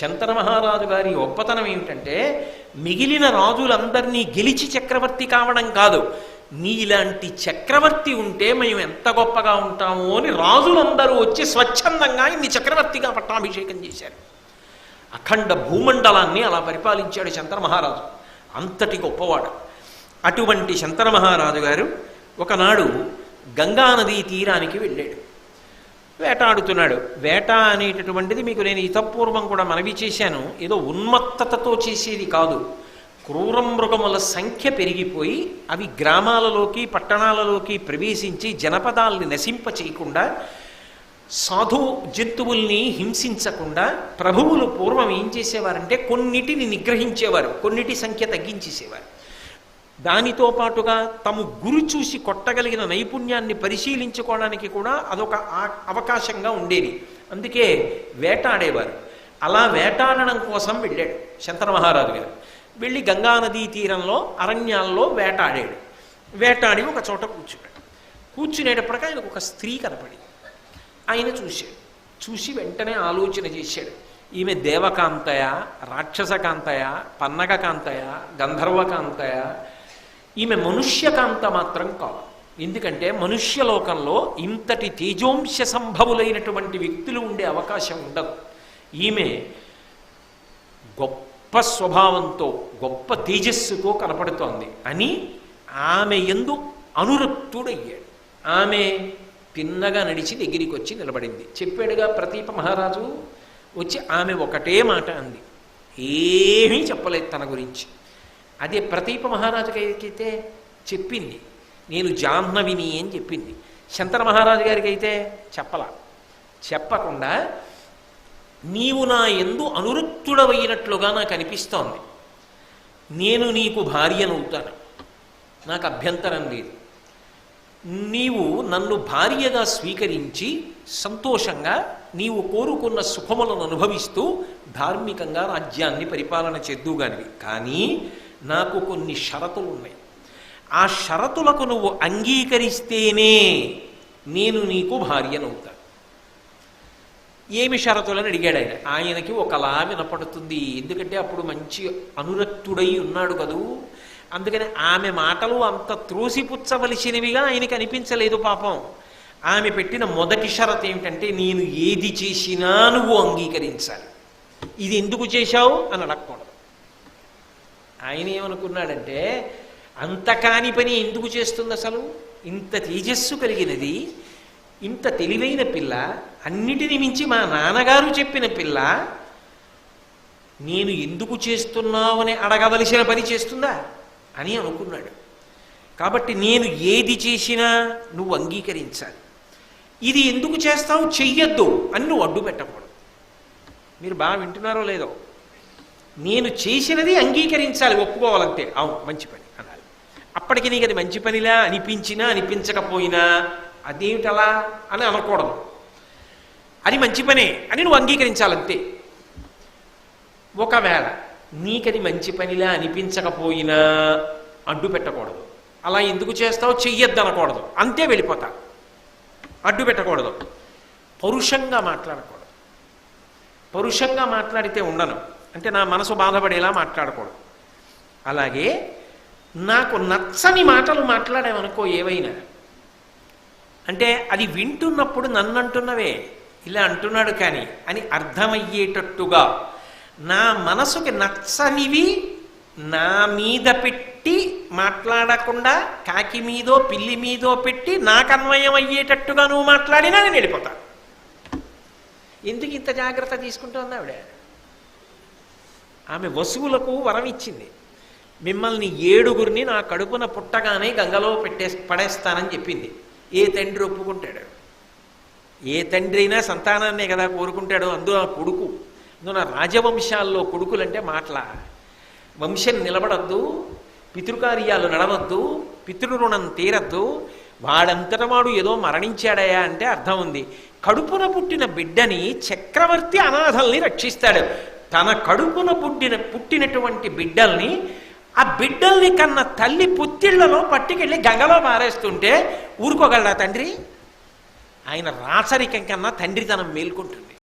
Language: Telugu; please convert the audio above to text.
శంతన మహారాజు గారి గొప్పతనం ఏమిటంటే మిగిలిన రాజులందరినీ గెలిచి చక్రవర్తి కావడం కాదు. నీలాంటి చక్రవర్తి ఉంటే మేము ఎంత గొప్పగా ఉంటాము అని రాజులందరూ వచ్చి స్వచ్ఛందంగా ఇన్ని చక్రవర్తిగా పట్టాభిషేకం చేశారు. అఖండ భూమండలాన్ని అలా పరిపాలించాడు శంతన మహారాజు. అంతటి గొప్పవాడు. అటువంటి శంతన మహారాజు గారు ఒకనాడు గంగానదీ తీరానికి వెళ్ళాడు. వేటాడుతున్నాడు. వేట అనేటటువంటిది మీకు నేను ఇతపూర్వం కూడా మనవి చేశాను. ఏదో ఉన్మత్తతతో చేసేది కాదు. క్రూర మృగముల సంఖ్య పెరిగిపోయి అవి గ్రామాలలోకి పట్టణాలలోకి ప్రవేశించి జనపదాల్ని నశింప చేయకుండా సాధు జంతువుల్ని హింసించకుండా ప్రభువులు పూర్వం ఏం చేసేవారంటే కొన్నిటిని నిగ్రహించేవారు. కొన్నిటి సంఖ్య తగ్గించేసేవారు. దానితో పాటుగా తమ గురి చూసి కొట్టగలిగిన నైపుణ్యాన్ని పరిశీలించుకోవడానికి కూడా అదొక అవకాశంగా ఉండేది. అందుకే వేటాడేవారు. అలా వేటాడడం కోసం వెళ్ళాడు శంకర మహారాజు గారు. వెళ్ళి గంగానదీ తీరంలో అరణ్యాల్లో వేటాడాడు. వేటాడి ఒక చోట కూర్చున్నాడు. కూర్చునేటప్పటికి ఆయనకు ఒక స్త్రీ కనపడి ఆయన చూశాడు. చూసి వెంటనే ఆలోచన చేశాడు. ఈమె దేవకాంతయ రాక్షసకాంతయ పన్నగకాంతయ గంధర్వకాంతయ ఈమె మనుష్యకాంత మాత్రం కాదు. ఎందుకంటే మనుష్యలోకంలో ఇంతటి తేజోంశ సంభవులైనటువంటి వ్యక్తులు ఉండే అవకాశం ఉండదు. ఈమె గొప్ప స్వభావంతో గొప్ప తేజస్సుతో కనపడుతోంది. అని ఆమె ఎందు అనురక్తుడయ్యాడు. ఆమె తిన్నగా నడిచి దగ్గరికి వచ్చి నిలబడింది. చెప్పాడుగా ప్రతీప మహారాజు వచ్చి ఆమె ఒకటే మాట అంది. ఏమీ చెప్పలేదు తన గురించి. అదే ప్రతీప మహారాజుకైతే చెప్పింది. నేను జాహ్నవిని అని చెప్పింది. శంతన మహారాజు గారికి అయితే చెప్పలా. చెప్పకుండా నీవు నా ఎందు అనురుక్తుడవైనట్లుగా నాకు అనిపిస్తోంది. నేను నీకు భార్యనవుతాను. నాకు అభ్యంతరం లేదు. నీవు నన్ను భార్యగా స్వీకరించి సంతోషంగా నీవు కోరుకున్న సుఖములను అనుభవిస్తూ ధార్మికంగా రాజ్యాన్ని పరిపాలన చేద్దుగానివి కానీ నాకు కొన్ని షరతులు ఉన్నాయి. ఆ షరతులకు నువ్వు అంగీకరిస్తేనే నేను నీకు భార్యనవుతా ఏమి షరతులని అడిగాడు ఆయన. ఆయనకి ఒకలా వినపడుతుంది. ఎందుకంటే అప్పుడు మంచి అనురక్తుడై ఉన్నాడు కదూ. అందుకని ఆమె మాటలు అంత త్రోసిపుచ్చవలసినవిగా ఆయనకి అనిపించలేదు పాపం. ఆమె పెట్టిన మొదటి షరత్ ఏమిటంటే నేను ఏది చేసినా నువ్వు అంగీకరించాలి. ఇది ఎందుకు చేశావు? అని అడగకూడదు. ఆయన ఏమనుకున్నాడంటే అంత కాని పని ఎందుకు చేస్తుంది అసలు? ఇంత తేజస్సు కలిగినది ఇంత తెలివైన పిల్ల అన్నిటిని మించి మా నాన్నగారు చెప్పిన పిల్ల నేను ఎందుకు చేస్తున్నావు అని అడగవలసిన పని చేస్తుందా? అని అనుకున్నాడు. కాబట్టి నేను ఏది చేసినా నువ్వు అంగీకరించాలి. ఇది ఎందుకు చేస్తావు? చెయ్యొద్దు అని నువ్వు అడ్డు పెట్టకూడదు మీరు బాగా వింటున్నారో లేదో? నేను చేసినది అంగీకరించాలి ఒప్పుకోవాలంతే అవును మంచి పని అనాలి అప్పటికి నీకు అది మంచి పనిలా అనిపించినా అనిపించకపోయినా అదేమిటలా అని అనకూడదు. అది మంచి పనే అని నువ్వు అంగీకరించాలంతే. ఒకవేళ నీకది మంచి పనిలా అనిపించకపోయినా అడ్డు పెట్టకూడదు. అలా ఎందుకు చేస్తావు? చెయ్యొద్దు అనకూడదు అంతే వెళ్ళిపోతా. అడ్డు పెట్టకూడదు. పరుషంగా మాట్లాడకూడదు. పరుషంగా మాట్లాడితే ఉండను. అంటే నా మనసు బాధపడేలా మాట్లాడకూడదు. అలాగే నాకు నచ్చని మాటలు మాట్లాడామనుకో ఏవైనా. అంటే అది వింటున్నప్పుడు నన్ను అంటున్నవే ఇలా అంటున్నాడు కానీ అని అర్థమయ్యేటట్టుగా నా మనసుకి నచ్చనివి నా మీద పెట్టి మాట్లాడకుండా కాకి మీదో పిల్లి మీదో పెట్టి నాకు అన్వయం అయ్యేటట్టుగా నువ్వు మాట్లాడినా నేను వెళ్ళిపోతా. ఎందుకు ఇంత జాగ్రత్త తీసుకుంటోంది ఆవిడ ఆమె వసువులకు వరం ఇచ్చింది మిమ్మల్ని ఏడుగురిని నా కడుపున పుట్టగానే గంగలో పెట్టే పడేస్తానని చెప్పింది. ఏ తండ్రి ఒప్పుకుంటాడు? ఏ తండ్రి అయినా సంతానాన్నే కదా కోరుకుంటాడు అందు ఆ కొడుకు. అందున రాజవంశాల్లో కొడుకులంటే మాటల. వంశం నిలబడద్దు పితృకార్యాలు నడవద్దు పితృరుణం తీరద్దు. వాడంతట వాడు ఏదో మరణించాడయా అంటే అర్థం ఉంది. కడుపున పుట్టిన బిడ్డని చక్రవర్తి అనాథల్ని రక్షిస్తాడు. తన కడుపున పుట్టిన పుట్టినటువంటి బిడ్డల్ని ఆ బిడ్డల్ని కన్న తల్లి పుత్తిళ్ళలో పట్టుకెళ్ళి గంగలో మారేస్తుంటే ఊరుకోగలడా తండ్రి? ఆయన రాచరికం కన్నా తండ్రితనం మేల్కుంటుంది